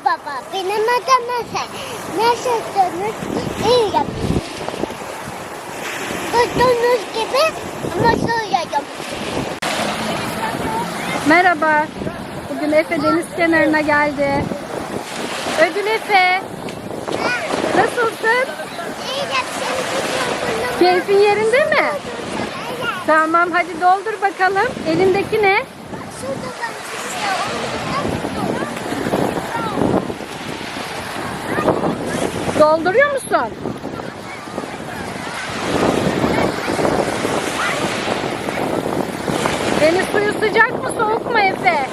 baba benim adım Efe. Nasılsınız? İyiyim. Gördüğünüz gibi ama söyleyeceğim. Merhaba. Bugün Efe deniz kenarına geldi. Ödül Efe. Nasılsın? İyiyim. Keyfin yerinde mi? Tamam hadi doldur bakalım. Elindeki ne? Şurada Dolduruyor musun? Deniz suyu sıcak mı soğuk mu Efe?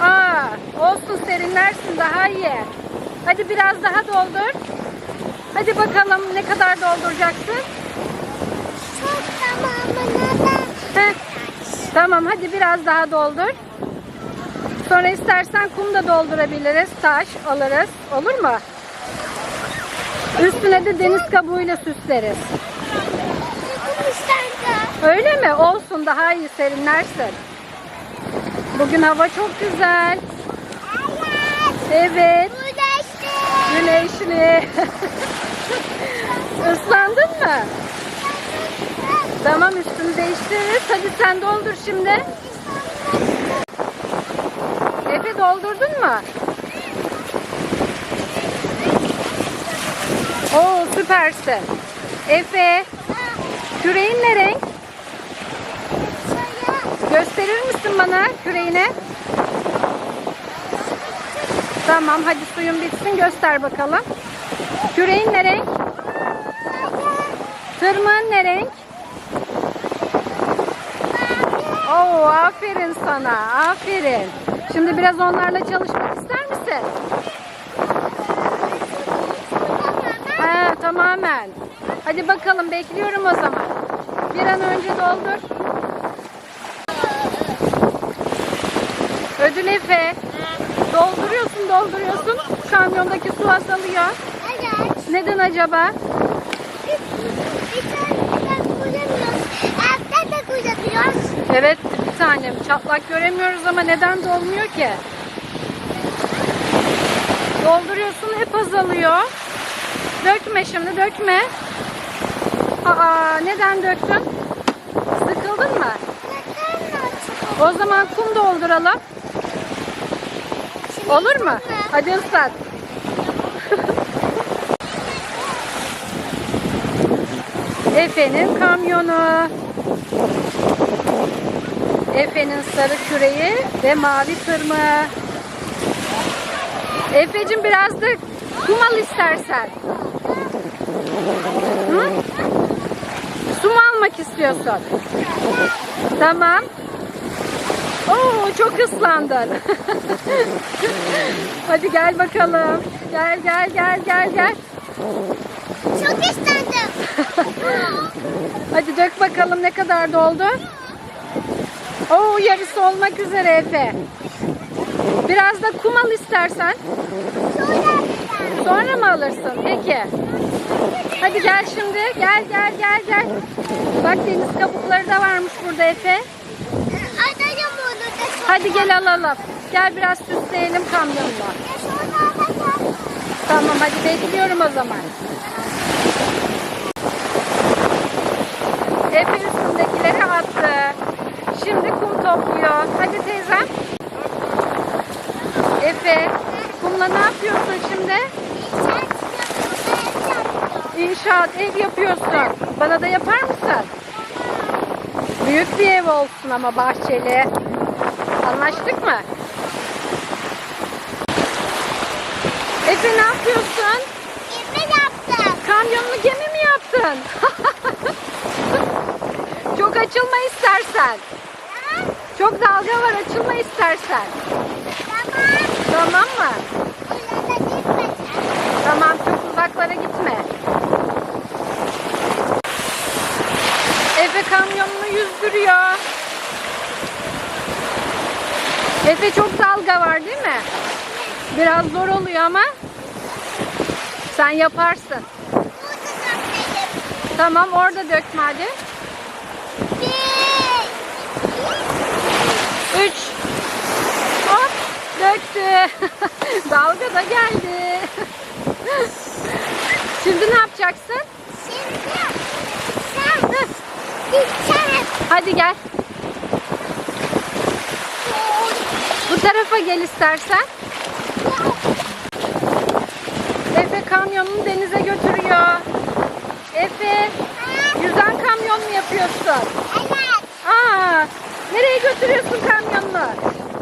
Aa, olsun serinlersin daha iyi. Hadi biraz daha doldur. Hadi bakalım ne kadar dolduracaksın? Çok tamamına da Heh. Tamam hadi biraz daha doldur. Sonra istersen kum da doldurabiliriz. Taş alırız. Olur mu? Üstüne de deniz kabuğuyla süsleriz. Öyle mi? Olsun daha iyi serinlersin. Bugün hava çok güzel. Evet. Güneşli. Islandın mı? Tamam üstünü değiştiririz. Hadi sen doldur şimdi. Efe doldurdun mu? Oo süpersin. Efe küreğin ne renk? Gösterir misin bana küreğini? Tamam hadi suyun bitsin göster bakalım. Küreğin ne renk? Tırmığın ne renk? Oo aferin sana aferin. Şimdi biraz onlarla çalışmak ister misin? He tamamen. Hadi bakalım bekliyorum o zaman. Bir an önce doldur. Ödül Efe. Dolduruyorsun dolduruyorsun. Kamyondaki su azalıyor. Evet. Neden acaba? Kullanıyoruz. Evet bir tanem çatlak göremiyoruz ama neden dolmuyor ki? Dolduruyorsun hep azalıyor. Dökme şimdi dökme. Aa neden döktün? Sıkıldın mı? O zaman kum dolduralım. Olur mu? Hadi ıslat. Efe'nin kamyonu. Efe'nin sarı küreği ve mavi tırmığı. Efe'cim biraz da kum al istersen. Hı? Su mu almak istiyorsun? Tamam. Oo çok ıslandın. Hadi gel bakalım. Gel gel gel gel gel. Çok istedim. Hadi dök bakalım ne kadar doldu. Oo yarısı olmak üzere Efe. Biraz da kum al istersen. Sonra mı alırsın? Peki. Hadi gel şimdi. Gel gel gel gel. Bak deniz kabukları da varmış burada Efe. Hadi gel alalım. Gel biraz süsleyelim kamyonla. Tamam hadi bekliyorum o zaman. Efe üstündekileri attı. Şimdi kum topluyor. Hadi teyzem. Efe kumla ne yapıyorsun şimdi? İnşaat ev yapıyorsun. Bana da yapar mısın? Büyük bir ev olsun ama bahçeli. Anlaştık mı? Efe ne yapıyorsun? Yemek yaptım. Kamyonunu gemi mi yaptın? Çok açılma istersen. Çok dalga var açılma istersen. Tamam. Tamam mı? Tamam çok uzaklara gitme. Efe kamyonunu yüzdürüyor. Efe çok dalga var değil mi? Biraz zor oluyor ama sen yaparsın. Tamam orada dökme hadi. Üç. Hop döktü. Dalga da geldi. Şimdi ne yapacaksın? Şimdi sen gideceksin. Hadi gel. Bu tarafa gel istersen. Efe kamyonunu denize götürüyor. Efe, yüzen kamyon mu yapıyorsun? Evet. Aa, nereye götürüyorsun kamyonunu?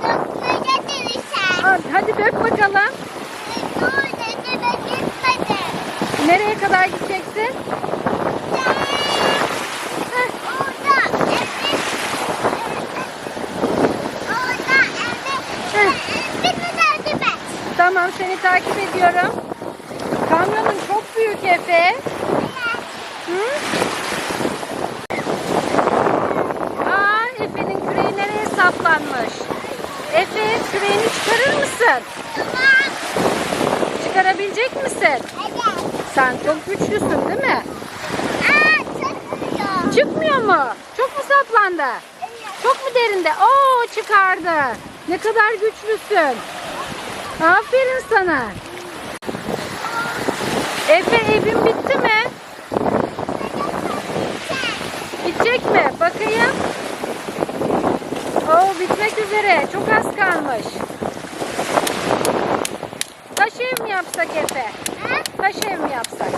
Doktora dönüşen. Hadi dök bakalım. Dur gitmedi. Nereye kadar gideceksin? Heh, Orada evet. Orada evet. Bir kadar değil mi? Tamam seni takip ediyorum. Kamyonun çok büyük Efe. Hı? Aa, Efe'nin küreği nereye saplanmış? Efe küreğini çıkarır mısın? Çıkarabilecek misin? Sen çok güçlüsün değil mi? Çıkmıyor. Mu? Çok mu saplandı? Çok mu derinde? Oo çıkardı. Ne kadar güçlüsün. Aferin sana. Efe evin bitti mi? Bitecek mi? Bakayım. Oo bitmek üzere. Çok az kalmış. Taş ev mi yapsak Efe? Taş ev mi yapsak?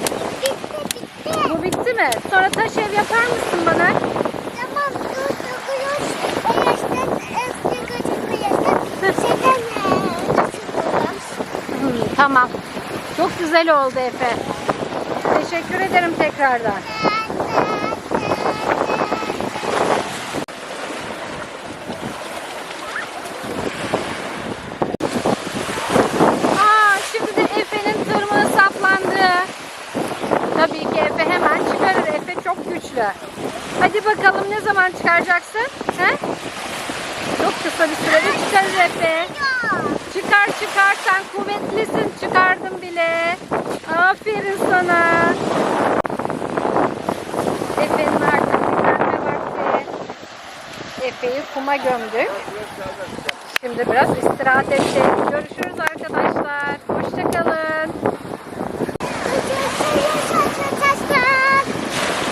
Bitti bitti. Bu bitti mi? Sonra taş ev yapar mısın bana? Tamam. Çok güzel oldu Efe. Teşekkür ederim tekrardan. Aa, şimdi de Efe'nin tırmığı saplandı. Tabii ki Efe hemen çıkarır. Efe çok güçlü. Hadi bakalım ne zaman çıkaracaksın? He? Çok kısa bir sürede çıkarır Efe. Çıkar çıkar sen kuvvetlisin Defne. Aferin sana. Efe'nin artık dinlenme vakti. Efe'yi kuma gömdük. Şimdi biraz istirahat edeceğiz. Görüşürüz arkadaşlar. Hoşçakalın.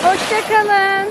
Hoşçakalın.